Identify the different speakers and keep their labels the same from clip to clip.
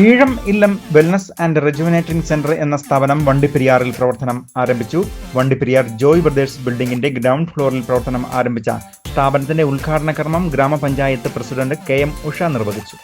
Speaker 1: Eezham Illam wellness and rejuvenating centre എന്ന സ്ഥാപനം വണ്ടിപ്പെരിയാറിൽ പ്രവർത്തനം ആരംഭിച്ചു. വണ്ടിപ്പെരിയാർ ജോയ് ബ്രദേഴ്സ് ബിൽഡിംഗിന്റെ ഗ്രൗണ്ട് ഫ്ലോറിൽ പ്രവർത്തനം ആരംഭിച്ച സ്ഥാപനത്തിന്റെ ഉദ്ഘാടന കർമ്മം ഗ്രാമപഞ്ചായത്ത് പ്രസിഡന്റ് കെ എം ഉഷ നിർവഹിച്ചു.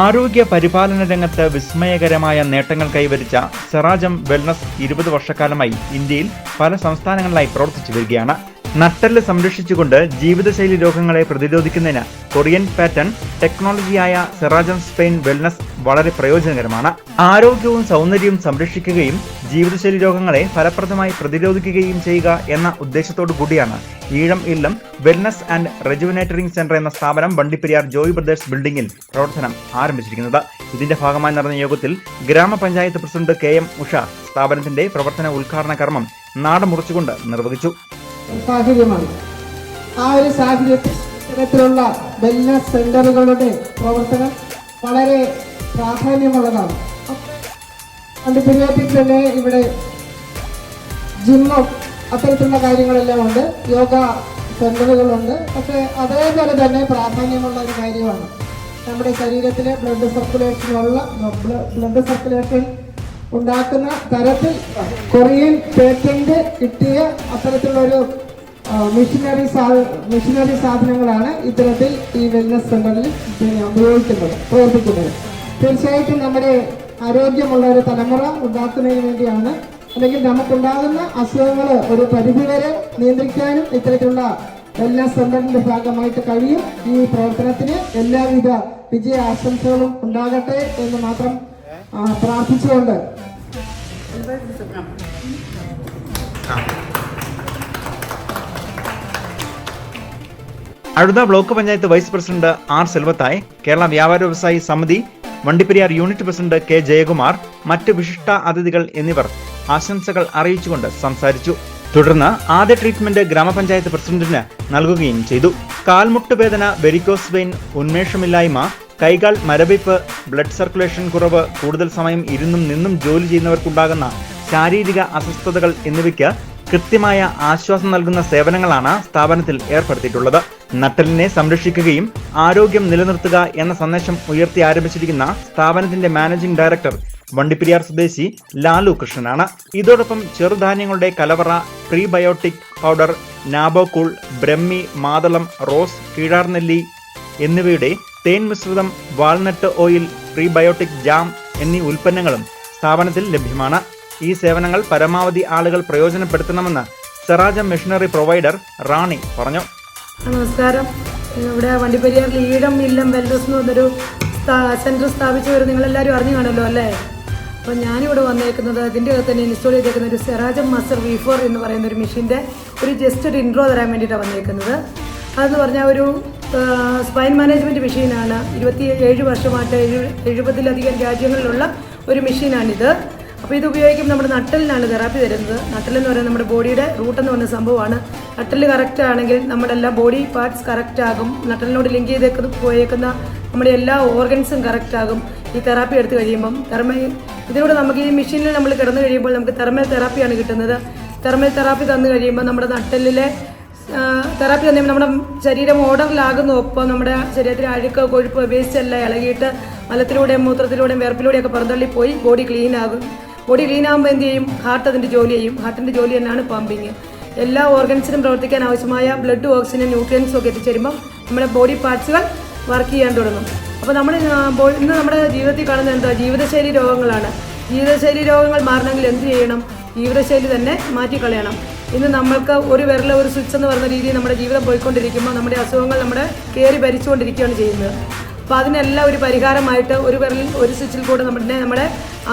Speaker 1: ആരോഗ്യ പരിപാലന രംഗത്ത് വിസ്മയകരമായ നേട്ടങ്ങൾ കൈവരിച്ച സെറാജം വെൽനസ് ഇരുപത് വർഷക്കാലമായി ഇന്ത്യയിൽ പല സംസ്ഥാനങ്ങളിലായി പ്രവർത്തിച്ചു വരികയാണ്. നട്ടെല്ല് സംരക്ഷിച്ചുകൊണ്ട് ജീവിതശൈലി രോഗങ്ങളെ പ്രതിരോധിക്കുന്നതിന് കൊറിയൻ പാറ്റേൺ ടെക്നോളജിയായ സെറാജൻ സ്പെയിൻ വെൽനസ് വളരെ പ്രയോജനകരമാണ്. ആരോഗ്യവും സൗന്ദര്യവും സംരക്ഷിക്കുകയും ജീവിതശൈലി രോഗങ്ങളെ ഫലപ്രദമായി പ്രതിരോധിക്കുകയും ചെയ്യുക എന്ന ഉദ്ദേശത്തോടു കൂടിയാണ് Eezham Illam wellness and rejuvenating centre എന്ന സ്ഥാപനം വണ്ടിപ്പെരിയാർ ജോയ് ബ്രദേഴ്സ് ബിൽഡിംഗിൽ പ്രവർത്തനം ആരംഭിച്ചിരിക്കുന്നത്. ഇതിന്റെ ഭാഗമായി നടന്ന യോഗത്തിൽ ഗ്രാമപഞ്ചായത്ത് പ്രസിഡന്റ് കെ എം ഉഷ സ്ഥാപനത്തിന്റെ പ്രവർത്തന ഉദ്ഘാടന കർമ്മം നാടമുറിച്ചുകൊണ്ട് നിർവഹിച്ചു.
Speaker 2: സാഹചര്യമാണ്. ആ ഒരു സാഹചര്യത്തിൽ ഇത്തരത്തിലുള്ള വെൽനസ് സെന്ററുകളുടെ പ്രവർത്തനം വളരെ പ്രാധാന്യമുള്ളതാണ്. വണ്ടിപ്പെരിയാറ്റിൽ തന്നെ ഇവിടെ ജിമ്മും അത്തരത്തിലുള്ള കാര്യങ്ങളെല്ലാം ഉണ്ട്. യോഗ സെന്ററുകളുണ്ട്. പക്ഷെ അതേപോലെ തന്നെ പ്രാധാന്യമുള്ള ഒരു കാര്യമാണ്. നമ്മുടെ ശരീരത്തിലെ ബ്ലഡ് സർക്കുലേഷനുള്ള ബ്ലഡ് സർക്കുലേഷൻ ഉണ്ടാക്കുന്ന തരത്തിൽ കൊറിയൻ പേറ്റന്റ് കിട്ടിയ അത്തരത്തിലുള്ള ഒരു മിഷനറി മിഷനറി സാധനങ്ങളാണ് ഇത്തരത്തിൽ ഈ വെൽനസ് സെന്ററിൽ പിന്നെ ഉപയോഗിക്കുന്നത് പ്രവർത്തിക്കുന്നത്. തീർച്ചയായിട്ടും നമ്മുടെ ആരോഗ്യമുള്ള ഒരു തലമുറ ഉണ്ടാക്കുന്നതിന് വേണ്ടിയാണ്. അല്ലെങ്കിൽ നമുക്കുണ്ടാകുന്ന അസുഖങ്ങൾ ഒരു പരിധിവരെ നിയന്ത്രിക്കാനും ഇത്തരത്തിലുള്ള എല്ലാ സെന്ററിന്റെ ഭാഗമായിട്ട് കഴിയും. ഈ പ്രവർത്തനത്തിന് എല്ലാവിധ വിജയ ആശംസകളും ഉണ്ടാകട്ടെ എന്ന് മാത്രം ആ, പ്രാർത്ഥിച്ചുകൊണ്ട്.
Speaker 1: Azhutha block panchayat vice president R Selvathai Kerala Vyapari Vyavasayi Samithi Vandiperiyar unit president K Jayakumar മറ്റ് വിശിഷ്ട അതിഥികൾ എന്നിവർ ആശംസകൾ അറിയിച്ചുകൊണ്ട് സംസാരിച്ചു. തുടർന്ന് ആദ്യ ട്രീറ്റ്മെന്റ് ഗ്രാമപഞ്ചായത്ത് പ്രസിഡന്റിന് നൽകുകയും ചെയ്തു. കാൽമുട്ട് വേദന വെരിക്കോസ് വെയിൻ ഉന്മേഷമില്ലായ്മ കൈകാൽ മരവിപ്പ് ബ്ലഡ് സർക്കുലേഷൻ കുറവ് കൂടുതൽ സമയം ഇരുന്നും നിന്നും ജോലി ചെയ്യുന്നവർക്കുണ്ടാകുന്ന ശാരീരിക അസ്വസ്ഥതകൾ എന്നിവയ്ക്ക് കൃത്യമായ ആശ്വാസം നൽകുന്ന സേവനങ്ങളാണ് സ്ഥാപനത്തിൽ ഏർപ്പെടുത്തിയിട്ടുള്ളത്. നട്ടലിനെ സംരക്ഷിക്കുകയും ആരോഗ്യം നിലനിർത്തുക എന്ന സന്ദേശം ഉയർത്തി ആരംഭിച്ചിരിക്കുന്ന സ്ഥാപനത്തിന്റെ മാനേജിംഗ് ഡയറക്ടർ വണ്ടിപ്പെരിയാർ സ്വദേശി ലാലു കൃഷ്ണനാണ്. ഇതോടൊപ്പം ചെറുധാന്യങ്ങളുടെ കലവറ പ്രീബയോട്ടിക് പൗഡർ നാബോകൂൾ ബ്രഹ്മി മാതളം റോസ് കീഴാർനെല്ലി എന്നിവയുടെ തേൻ മിശ്രിതം വാൾനട്ട് ഓയിൽ പ്രീബയോട്ടിക് ജാം എന്നീ ഉൽപ്പന്നങ്ങളും സ്ഥാപനത്തിൽ ലഭ്യമാണ്. ഈ സേവനങ്ങൾ പരമാവധി ആളുകൾ പ്രയോജനപ്പെടുത്തണമെന്ന് സെറാജ മെഷീനറി പ്രൊവൈഡർ റാണി പറഞ്ഞു.
Speaker 3: നമസ്കാരം. ഇവിടെ വണ്ടിപ്പെരിയാറിൽ ഈഴം ഇല്ലം വെൽനസ് എന്ന് പറഞ്ഞൊരു സെന്റർ സ്ഥാപിച്ചവർ നിങ്ങളെല്ലാവരും അറിഞ്ഞു കാണുമല്ലോ അല്ലേ? അപ്പോൾ ഞാനിവിടെ വന്നേക്കുന്നത് അതിന്റെ അകത്ത് തന്നെ ഇൻസ്റ്റാൾ ചെയ്തേക്കുന്ന ഒരു സെറാജം മാസ്റ്റർ വി ഫോർ എന്ന് പറയുന്ന ഒരു മെഷീന്റെ ഒരു ജസ്റ്റ് ഒരു ഇൻട്രോ തരാൻ വേണ്ടിയിട്ടാണ് വന്നേക്കുന്നത്. അതെന്ന് പറഞ്ഞാൽ ഒരു സ്പൈൻ മാനേജ്മെന്റ് മെഷീനാണ് ഇരുപത്തി ഏഴ് വർഷമായിട്ട് എഴു എഴുപതിലധികം രാജ്യങ്ങളിലുള്ള ഒരു മെഷീനാണിത് അപ്പോൾ ഇത് ഉപയോഗിക്കുമ്പോൾ നമ്മുടെ നട്ടലിനാണ് തെറാപ്പി തരുന്നത് നട്ടലെന്ന് പറയുന്നത് നമ്മുടെ ബോഡിയുടെ റൂട്ട് എന്ന് പറയുന്ന സംഭവമാണ്. നട്ടൽ കറക്റ്റ് ആണെങ്കിൽ നമ്മുടെ എല്ലാ ബോഡി പാർട്സ് കറക്റ്റ് ആകും. നട്ടലിനോട് ലിങ്ക് ചെയ്തേക്കുന്ന പോയേക്കുന്ന നമ്മുടെ എല്ലാ ഓർഗൻസും കറക്റ്റ് ആകും. ഈ തെറാപ്പി എടുത്തു കഴിയുമ്പം. തെർമ ഇതിലൂടെ നമുക്ക് ഈ മെഷീനിൽ നമ്മൾ കിടന്നു കഴിയുമ്പോൾ നമുക്ക് തെർമൽ തെറാപ്പിയാണ് കിട്ടുന്നത്. തെർമൽ തെറാപ്പി തന്നു കഴിയുമ്പോൾ നമ്മുടെ നട്ടലിലെ തെറാപ്പി തന്നെ നമ്മുടെ ശരീരം ഓർഡറിലാകുന്നു ഒപ്പം നമ്മുടെ ശരീരത്തിലെ അഴുക്ക് കൊഴുപ്പ് വേസ്റ്റ് എല്ലാം ഇളകിയിട്ട് മലത്തിലൂടെയും മൂത്രത്തിലൂടെയും വിയർപ്പിലൂടെയൊക്കെ പുറന്തള്ളി പോയി ബോഡി ക്ലീൻ ആകും. ബോഡി ക്ലീൻ ആകുമ്പോൾ എന്ത് ചെയ്യും? ഹാർട്ട് അതിന്റെ ജോലി ചെയ്യും. ഹാർട്ടിന്റെ ജോലി തന്നെയാണ് പമ്പിങ്. എല്ലാ ഓർഗൻസിനും പ്രവർത്തിക്കാൻ ആവശ്യമായ ബ്ലഡ് ഓക്സിജൻ ന്യൂട്രിയൻസും ഒക്കെ എത്തിച്ചേരുമ്പം നമ്മുടെ ബോഡി പാർട്സുകൾ വർക്ക് ചെയ്യാൻ തുടങ്ങും. അപ്പോൾ നമ്മൾ ഇന്ന് നമ്മുടെ ജീവിതത്തിൽ കാണുന്ന എന്താ? ജീവിതശൈലി രോഗങ്ങളാണ്. ജീവിതശൈലി രോഗങ്ങൾ മാറണമെങ്കിൽ എന്ത് ചെയ്യണം? ജീവിതശൈലി തന്നെ മാറ്റിക്കളയണം. ഇന്ന് നമ്മൾക്ക് ഒരു വിരൽ ഒരു സ്വിച്ച് എന്ന് പറയുന്ന രീതിയിൽ നമ്മുടെ ജീവിതം പോയിക്കൊണ്ടിരിക്കുമ്പോൾ നമ്മുടെ അസുഖങ്ങൾ നമ്മുടെ കയറി ഭരിച്ചുകൊണ്ടിരിക്കുകയാണ് ചെയ്യുന്നത്. അപ്പോൾ അതിനെല്ലാം ഒരു പരിഹാരമായിട്ട് ഒരു വിരലിൽ ഒരു സ്വിച്ചിൽ കൂടെ നമ്മുടെ നമ്മുടെ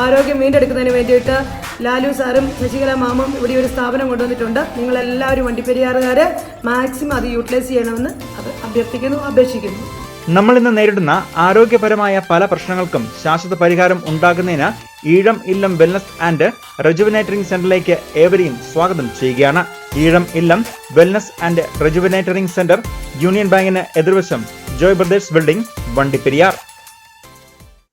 Speaker 3: ആരോഗ്യം വീണ്ടെടുക്കുന്നതിന് വേണ്ടിയിട്ട് ലാലു സാറും ശശികല മാമും ഇവിടെ ഒരു സ്ഥാപനം കൊണ്ടുവന്നിട്ടുണ്ട്. നിങ്ങളെല്ലാവരും വണ്ടിപ്പെരിയാറുകാർ മാക്സിമം അത് യൂട്ടിലൈസ് ചെയ്യണമെന്ന് അഭ്യർത്ഥിക്കുന്നു അപേക്ഷിക്കുന്നു.
Speaker 1: നമ്മൾ ഇന്ന് നേരിടുന്ന ആരോഗ്യപരമായ പല പ്രശ്നങ്ങൾക്കും ശാശ്വത പരിഹാരം ഉണ്ടാകുന്നതിന് Eezham Illam wellness and rejuvenating സെന്ററിലേക്ക് ഏവരെയും സ്വാഗതം ചെയ്യുകയാണ്. Eezham Illam wellness and rejuvenating centre union ബാങ്കിന് എതിർവശം ജോയ് ബ്രദേഴ്സ് ബിൽഡിംഗ് വണ്ടിപ്പെരിയാർ.